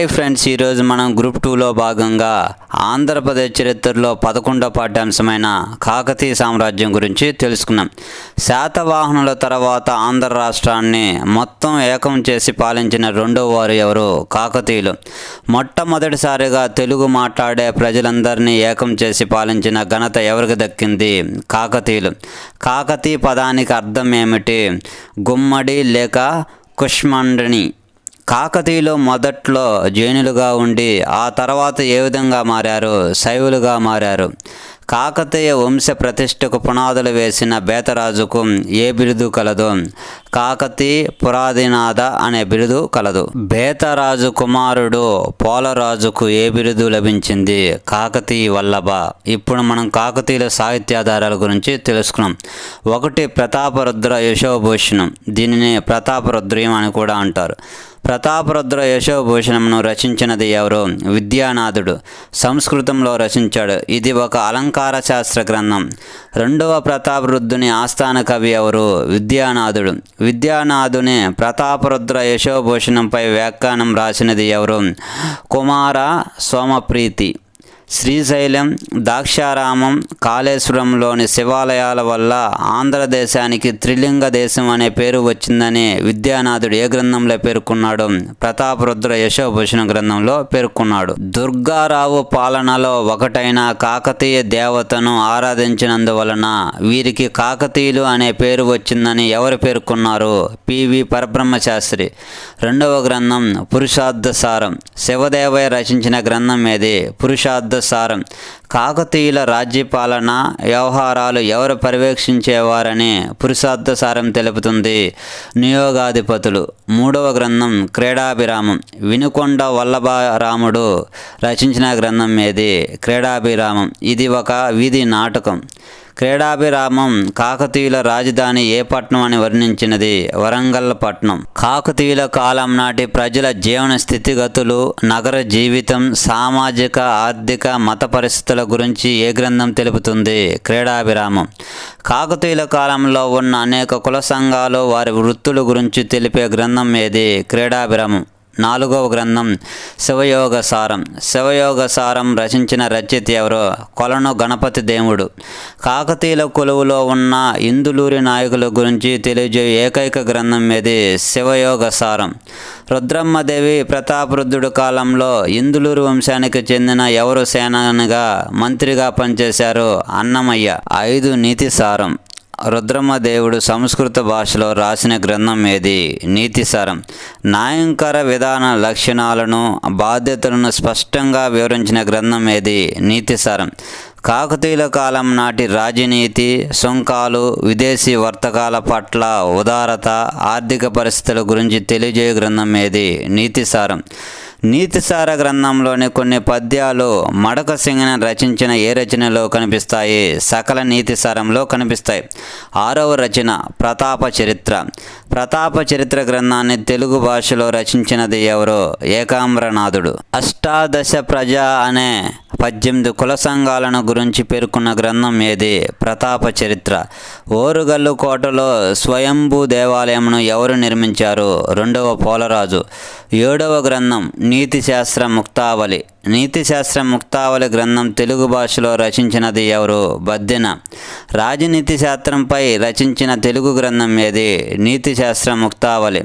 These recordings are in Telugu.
హాయ్ ఫ్రెండ్స్ ఈరోజు మనం గ్రూప్ టూలో భాగంగా ఆంధ్రప్రదేశ్ చరిత్రలో పదకొండో పాఠ్యాంశమైన కాకతీయ సామ్రాజ్యం గురించి తెలుసుకున్నాం శాతవాహనుల తర్వాత ఆంధ్ర రాష్ట్రాన్ని మొత్తం ఏకం చేసి పాలించిన రెండో వారు ఎవరు? కాకతీయులు. మొట్టమొదటిసారిగా తెలుగు మాట్లాడే ప్రజలందరినీ ఏకం చేసి పాలించిన ఘనత ఎవరికి దక్కింది? కాకతీయులు. కాకతీయ పదానికి అర్థం ఏమిటి? గుమ్మడి లేక కుష్మండిని. కాకతీయులు మొదట్లో జైనులుగా ఉండి ఆ తర్వాత ఏ విధంగా మారారు? శైవులుగా మారారు. కాకతీయ వంశ ప్రతిష్టకు పునాదులు వేసిన బేతరాజుకు ఏ బిరుదు కలదు? కాకతీ పురాధినాథ అనే బిరుదు కలదు. బేతరాజు కుమారుడు పోలరాజుకు ఏ బిరుదు లభించింది? కాకతీయ వల్లభ. ఇప్పుడు మనం కాకతీయుల సాహిత్యాధారాల గురించి తెలుసుకున్నాం. ఒకటి ప్రతాపరుద్ర యశోభూషణం. దీనిని ప్రతాపరుద్రయం అని కూడా అంటారు. ప్రతాపరుద్ర యశోభూషణంను రచించినది ఎవరు? విద్యానాథుడు. సంస్కృతంలో రచించాడు. ఇది ఒక అలంకార శాస్త్ర గ్రంథం. రెండవ ప్రతాపరుద్రుని ఆస్థాన కవి ఎవరు? విద్యానాథుడు. విద్యానాథుని ప్రతాపరుద్ర యశోభూషణంపై వ్యాఖ్యానం రాసినది ఎవరు? కుమార సోమప్రీతి. శ్రీశైలం దాక్షారామం కాళేశ్వరంలోని శివాలయాల వల్ల ఆంధ్రదేశానికి త్రిలింగ దేశం అనే పేరు వచ్చిందని విద్యానాథుడు ఏ గ్రంథంలో పేర్కొన్నాడు ప్రతాపరుద్ర యశోభూషణ గ్రంథంలో పేర్కొన్నాడు. దుర్గారావు పాలనలో ఒకటైన కాకతీయ దేవతను ఆరాధించినందువలన వీరికి కాకతీయులు అనే పేరు వచ్చిందని ఎవరు పేర్కొన్నారు? పివి పరబ్రహ్మశాస్త్రి. రెండవ గ్రంథం పురుషార్థ సారం శివదేవయ్య రచించిన గ్రంథం ఏది? పురుషార్థ సారం. కాకతీయుల రాజ్యపాలన వ్యవహారాలు ఎవరు పర్యవేక్షించేవారని పురుషార్థ సారం తెలుపుతుంది. నియోగాధిపతులు. మూడవ గ్రంథం క్రీడాభిరామం. వినుకొండ వల్లభరాముడు రచించిన గ్రంథం ఏది? క్రీడాభిరామం. ఇది ఒక వీధి నాటకం. క్రీడాభిరామం కాకతీయుల రాజధాని ఏ పట్నం అని వర్ణించినది? వరంగల్ పట్నం. కాకతీయుల కాలం నాటి ప్రజల జీవన స్థితిగతులు నగర జీవితం సామాజిక ఆర్థిక మత పరిస్థితుల గురించి ఏ గ్రంథం తెలుపుతుంది? క్రీడాభిరామం. కాకతీయుల కాలంలో ఉన్న అనేక కుల సంఘాలు వారి వృత్తుల గురించి తెలిపే గ్రంథం ఏది? క్రీడాభిరామం. నాలుగవ గ్రంథం శివయోగ సారం శివయోగ సారం రచించిన రచయిత ఎవరో? కొలను గణపతి దేవుడు. కాకతీయుల కొలువులో ఉన్న ఇందులూరి నాయకుల గురించి తెలియజే ఏకైక గ్రంథం ఇది శివయోగ సారం రుద్రమ్మదేవి ప్రతాపరుద్రుడు కాలంలో ఇందులూరు వంశానికి చెందిన ఎవరు సేనానిగా మంత్రిగా పనిచేశారు? అన్నమయ్య. ఐదు నీతి సారం. రుద్రమ్మదేవుడు సంస్కృత భాషలో రాసిన గ్రంథం ఏది? నీతిసారం న్యాయంకర విధాన లక్షణాలను బాధ్యతలను స్పష్టంగా వివరించిన గ్రంథం ఏది? నీతిసారం కాకతీయుల కాలం నాటి రాజనీతి సుంకాలు విదేశీ వర్తకాల పట్ల ఉదారత ఆర్థిక పరిస్థితుల గురించి తెలియజేయ గ్రంథం ఏది? నీతిసారం నీతిసార గ్రంథంలోని కొన్ని పద్యాలు మడక సింగన రచించిన ఏ రచనలో కనిపిస్తాయి? సకల నీతిసారంలో కనిపిస్తాయి. ఆరవ రచన ప్రతాప చరిత్ర. ప్రతాప చరిత్ర గ్రంథాన్ని తెలుగు భాషలో రచించినది ఎవరో ఏకాంబ్రనాథుడు. అష్టాదశ ప్రజ అనే పద్దెనిమిది కుల సంఘాలను గురించి పేర్కొన్న గ్రంథం ఏది? ప్రతాప చరిత్ర. ఓరుగల్లు కోటలో స్వయంభూ దేవాలయంను ఎవరు నిర్మించారు? రెండవ పోలరాజు. ఏడవ గ్రంథం నీతిశాస్త్ర ముక్తావళి. నీతిశాస్త్ర ముక్తావళి గ్రంథం తెలుగు భాషలో రచించినది ఎవరు? బద్దెన. రాజనీతి శాస్త్రంపై రచించిన తెలుగు గ్రంథం ఏది? నీతి శాస్త్ర ముక్తావళి.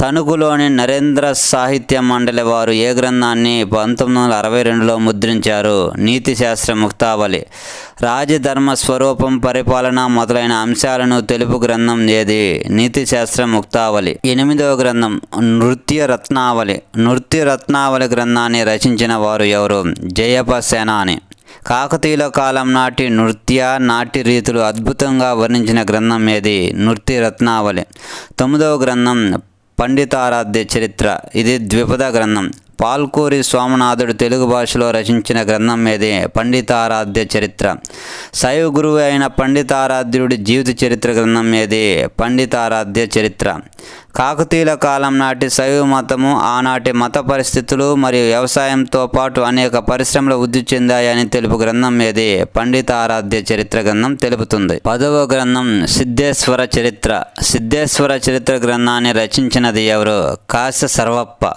తణుకులోని నరేంద్ర సాహిత్య మండలి వారు ఏ గ్రంథాన్ని పంతొమ్మిది వందల అరవై రెండులో ముద్రించారు? నీతి శాస్త్ర ముక్తావళి. రాజధర్మ స్వరూపం పరిపాలన మొదలైన అంశాలను తెలుపు గ్రంథం ఏది? నీతి శాస్త్ర ముక్తావళి. ఎనిమిదవ గ్రంథం నృత్య రత్నావళి. నృత్య రత్నావళి గ్రంథాన్ని రచించిన వారు ఎవరు? జయప సేనాని. కాకతీయుల కాలం నాటి నృత్య నాట్య రీతులు అద్భుతంగా వర్ణించిన గ్రంథం ఏది? నృత్య రత్నావళి. తొమ్మిదవ గ్రంథం పండితారాధ్య చరిత్ర. ఇది ద్విపద గ్రంథం. పాల్కూరి స్వామినాథుడు తెలుగు భాషలో రచించిన గ్రంథం ఏది? పండితారాధ్య చరిత్ర. శైవ గురువు అయిన పండితారాధ్యుడి జీవిత చరిత్ర గ్రంథం ఏది? పండితారాధ్య చరిత్ర. కాకతీయుల కాలం నాటి శైవ మతము ఆనాటి మత పరిస్థితులు మరియు వ్యవసాయంతో పాటు అనేక పరిశ్రమలు వృద్ధి చెందాయని తెలుపు గ్రంథం ఏది పండిత ఆరాధ్య చరిత్ర గ్రంథం తెలుపుతుంది. పదవ గ్రంథం సిద్ధేశ్వర చరిత్ర. సిద్ధేశ్వర చరిత్ర గ్రంథాన్ని రచించినది ఎవరు? కాశ్య సర్వప్ప.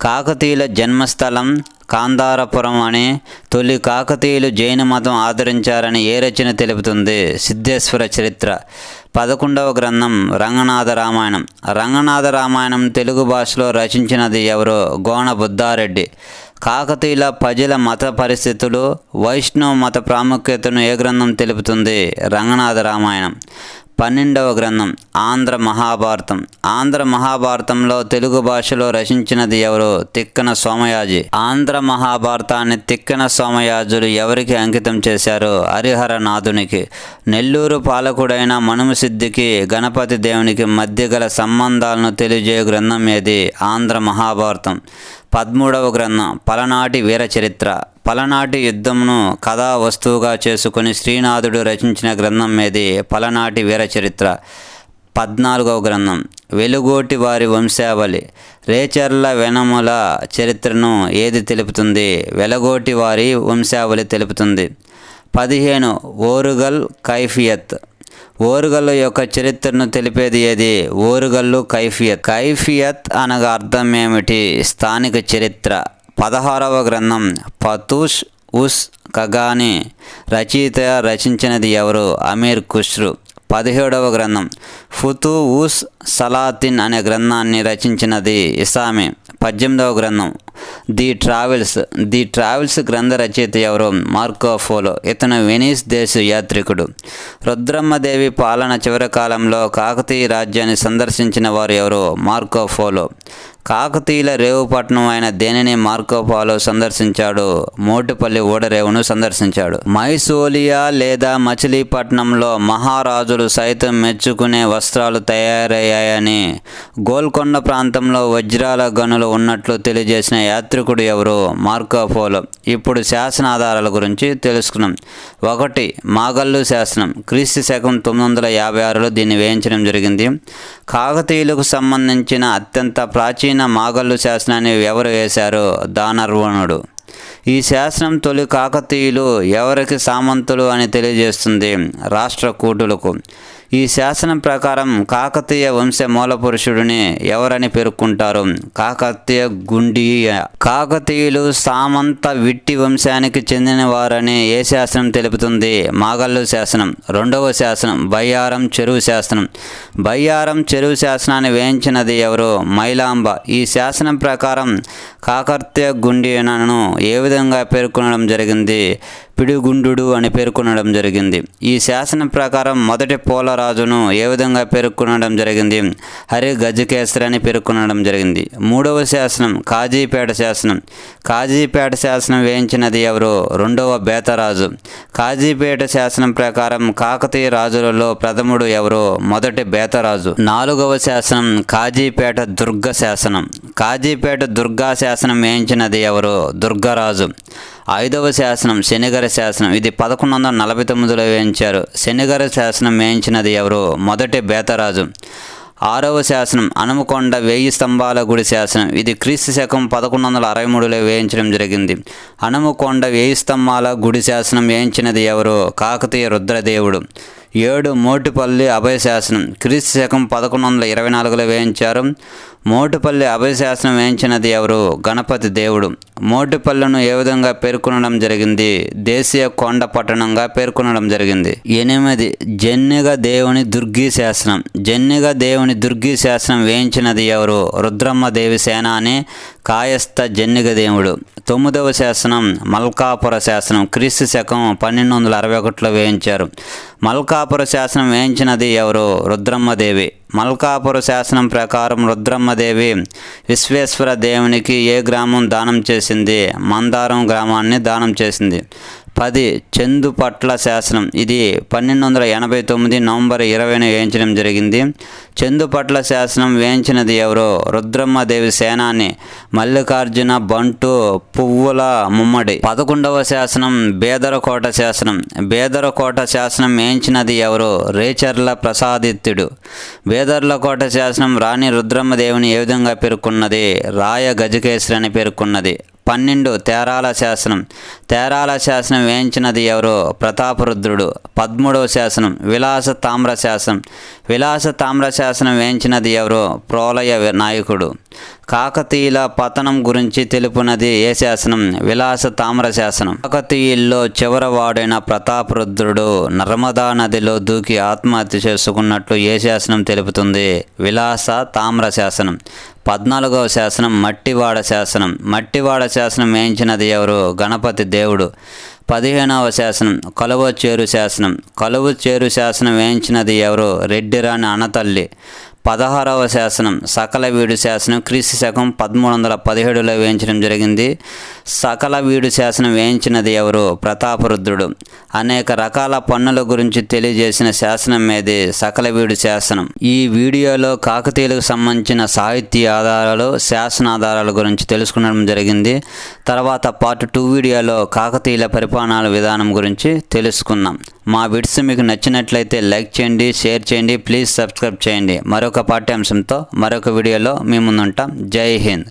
కాకతీయుల జన్మస్థలం కాందారపురం అని తొలి కాకతీయులు జైన మతం ఆదరించారని ఏ రచన తెలుపుతుంది? సిద్ధేశ్వర చరిత్ర. పదకొండవ గ్రంథం రంగనాథ రామాయణం. రంగనాథ రామాయణం తెలుగు భాషలో రచించినది ఎవరు గోణ బుద్ధారెడ్డి. కాకతీయుల ప్రజల మత పరిస్థితులు వైష్ణవ మత ప్రాముఖ్యతను ఏ గ్రంథం తెలుపుతుంది? రంగనాథ రామాయణం. పన్నెండవ గ్రంథం ఆంధ్ర మహాభారతం. ఆంధ్ర మహాభారతంలో తెలుగు భాషలో రచించినది ఎవరు? తిక్కన సోమయాజి. ఆంధ్ర మహాభారతాన్ని తిక్కన సోమయాజులు ఎవరికి అంకితం చేశారు? హరిహర నాథునికి. నెల్లూరు పాలకుడైన మనుమసిద్ధికి గణపతి దేవునికి మధ్య గల సంబంధాలను తెలియజేయ గ్రంథం ఏది? ఆంధ్ర మహాభారతం. పదమూడవ గ్రంథం పలనాటి వీర చరిత్ర పలనాటి యుద్ధమును కథా వస్తువుగా చేసుకుని శ్రీనాథుడు రచించిన గ్రంథం ఏది? పలనాటి వీర చరిత్ర పద్నాలుగవ గ్రంథం. వెలుగోటి వారి వంశావళి. రేచర్ల వెనముల చరిత్రను ఏది తెలుపుతుంది? వెలగోటి వారి వంశావళి తెలుపుతుంది. పదిహేను. ఓరుగల్ కైఫియత్. ఓరుగల్లు యొక్క చరిత్రను తెలిపేది ఏది? ఓరుగల్లు కైఫియత్. కైఫియత్ అనగా అర్థం ఏమిటి? స్థానిక చరిత్ర. పదహారవ గ్రంథం. పతూష్ ఉస్ కగాని రచయిత రచించినది ఎవరు? అమీర్ ఖుష్రు. పదిహేడవ గ్రంథం. ఫుతు ఉస్ సలాతిన్ అనే గ్రంథాన్ని రచించినది ఇసామి. పద్దెనిమిదవ గ్రంథం. The travels. ది ట్రావెల్స్ గ్రంథ రచయిత ఎవరు? మార్కో ఫోలో ఇతను వెనీస్ దేశ యాత్రికుడు. రుద్రమ్మదేవి పాలన చివరి కాలంలో కాకతీయ రాజ్యాన్ని సందర్శించిన వారు ఎవరు? మార్కో ఫోలో కాకతీయుల రేవుపట్నం అయిన దేనిని మార్కోపాలో సందర్శించాడు? మోటుపల్లి ఓడరేవును సందర్శించాడు. మైసోలియా లేదా మచిలీపట్నంలో మహారాజులు సైతం మెచ్చుకునే వస్త్రాలు తయారయ్యాయని గోల్కొండ ప్రాంతంలో వజ్రాల గనులు ఉన్నట్లు తెలియజేసిన యాత్రికుడు ఎవరు? మార్కోపోలో ఇప్పుడు శాసన ఆధారాల గురించి తెలుసుకున్నాం. ఒకటి మాగల్లు శాసనం. క్రీస్తు శకం తొమ్మిది వందల యాభై ఆరులో దీన్ని వేయించడం జరిగింది. కాకతీయులకు సంబంధించిన అత్యంత ప్రాచీన మాగల్లు శాసనాన్ని ఎవరు వేశారు దానర్వణుడు. ఈ శాసనం తొలి కాకతీయులు ఎవరికి సామంతులు అని తెలియజేస్తుంది రాష్ట్ర కూటులకు. ఈ శాసనం ప్రకారం కాకతీయ వంశ మూలపురుషుడిని ఎవరని పేర్కొంటారు? కాకతీయ గుండీయ. కాకతీయులు సామంత విట్టి వంశానికి చెందిన వారని ఏ శాసనం తెలుపుతుంది? మాగల్లు శాసనం. రెండవ శాసనం బయ్యారం చెరువు శాసనం. బయ్యారం చెరువు శాసనాన్ని వేయించినది ఎవరు? మైలాంబ. ఈ శాసనం ప్రకారం కాకతీయ గుండియనను ఏ విధంగా పేర్కొనడం జరిగింది? పిడిగుండు అని పేర్కొనడం జరిగింది. ఈ శాసనం ప్రకారం మొదటి పోలరాజును ఏ విధంగా పేర్కొనడం జరిగింది? హరి గజకేసరి అని పేర్కొనడం జరిగింది. మూడవ శాసనం కాజీపేట శాసనం. కాజీపేట శాసనం వేయించినది ఎవరు? రెండవ బేతరాజు. కాజీపేట శాసనం ప్రకారం కాకతీయ రాజులలో ప్రథముడు ఎవరు? మొదటి బేతరాజు. నాలుగవ శాసనం కాజీపేట దుర్గ శాసనం. కాజీపేట దుర్గా శాసనం శాసనం వేయించినది ఎవరు? దుర్గరాజు. ఐదవ శాసనం శనిగర శాసనం. ఇది పదకొండు వందల నలభై తొమ్మిదిలో వేయించారు. శనిగర శాసనం వేయించినది ఎవరు? మొదటి బేతరాజు. ఆరవ శాసనం అనుమకొండ వేయి స్తంభాల గుడి శాసనం. ఇది క్రీస్తు శకం పదకొండు వందల అరవై మూడులో వేయించడం జరిగింది. అనుమకొండ వేయి స్తంభాల గుడి శాసనం వేయించినది ఎవరు? కాకతీయ రుద్రదేవుడు. ఏడు మోటుపల్లి అభయశాసనం క్రీస్తు శకం పదకొండు వందల ఇరవై నాలుగులో వేయించారు. మోటుపల్లి అభయ శాసనం వేయించినది ఎవరు? గణపతి దేవుడు. మోటుపల్లిను ఏ విధంగా పేర్కొనడం జరిగింది? దేశీయ కొండ పట్టణంగా పేర్కొనడం జరిగింది. ఎనిమిది జన్నిగ దేవుని దుర్గి శాసనం. జన్నిగ దేవుని దుర్గి శాసనం వేయించినది ఎవరు? రుద్రమ్మదేవి సేన అని కాయస్థ జన్నిగ దేవుడు. తొమ్మిదవ శాసనం మల్కాపుర శాసనం క్రీస్తు శకం పన్నెండు వందల అరవై ఒకటిలో వేయించారు. మల్కాపుర శాసనం వేయించినది ఎవరు? రుద్రమ్మదేవి. మల్కాపుర శాసనం ప్రకారం రుద్రమ్మదేవి విశ్వేశ్వర దేవునికి ఏ గ్రామం దానం చేసింది? మందారం గ్రామాన్ని దానం చేసింది. పది చందుపట్ల శాసనం. ఇది పన్నెండు వందల ఎనభై తొమ్మిది నవంబర్ ఇరవైన వేయించడం జరిగింది. చందుపట్ల శాసనం వేయించినది ఎవరో? రుద్రమ్మదేవి సేనాని మల్లికార్జున బంటు పువ్వుల ముమ్మడి. పదకొండవ శాసనం బేదరకోట శాసనం. బేదరకోట శాసనం వేయించినది ఎవరు? రేచర్ల ప్రసాదిత్యుడు. బేదర్లకోట శాసనం రాణి రుద్రమ్మదేవిని ఏ విధంగా పేర్కొన్నది? రాయ గజకేశ్వరి అని పేర్కొన్నది. పన్నెండు తేరాల శాసనం. తేరాల శాసనం వేయించినది ఎవరో? ప్రతాపరుద్రుడు. పదమూడవ శాసనం. విలాస తామ్ర శాసనం. విలాస తామ్ర శాసనం వేయించినది ఎవరో? ప్రోలయ నాయకుడు. కాకతీయుల పతనం గురించి తెలుపునది ఏ శాసనం? విలాస తామ్ర శాసనం. కాకతీయుల్లో చివరవాడైన ప్రతాపరుద్రుడు నర్మదా నదిలో దూకి ఆత్మహత్య చేసుకున్నట్లు ఏ శాసనం తెలుపుతుంది? విలాస తామ్ర శాసనం. పద్నాలుగవ శాసనం మట్టివాడ శాసనం. మట్టివాడ శాసనం వేయించినది ఎవరు? గణపతి దేవుడు. పదిహేనవ శాసనం కలువ చేరు శాసనం. కలువ చేరు శాసనం వేయించినది ఎవరు? రెడ్డిరాణి అనతల్లి పదహారవ శాసనం సకల వీడు శాసనం క్రీస్తు శకం పదమూడు వందల పదిహేడులో వేయించడం జరిగింది. సకల వీడు శాసనం వేయించినది ఎవరు? ప్రతాపరుద్రుడు. అనేక రకాల పన్నుల గురించి తెలియజేసిన శాసనం ఏది? సకల వీడు శాసనం. ఈ వీడియోలో కాకతీయులకు సంబంధించిన సాహిత్య ఆధారాలు శాసన ఆధారాల గురించి తెలుసుకునడం జరిగింది. తర్వాత పార్ట్ టూ వీడియోలో కాకతీయుల పరిపాలనాల విధానం గురించి తెలుసుకుందాం. మా విడ్స్ మీకు నచ్చినట్లయితే లైక్ చేయండి షేర్ చేయండి ప్లీజ్ సబ్స్క్రైబ్ చేయండి. మరొక మరొక పాఠ్యాంశంతో మరొక వీడియోలో మీ ముందుంటాం. జై హింద్.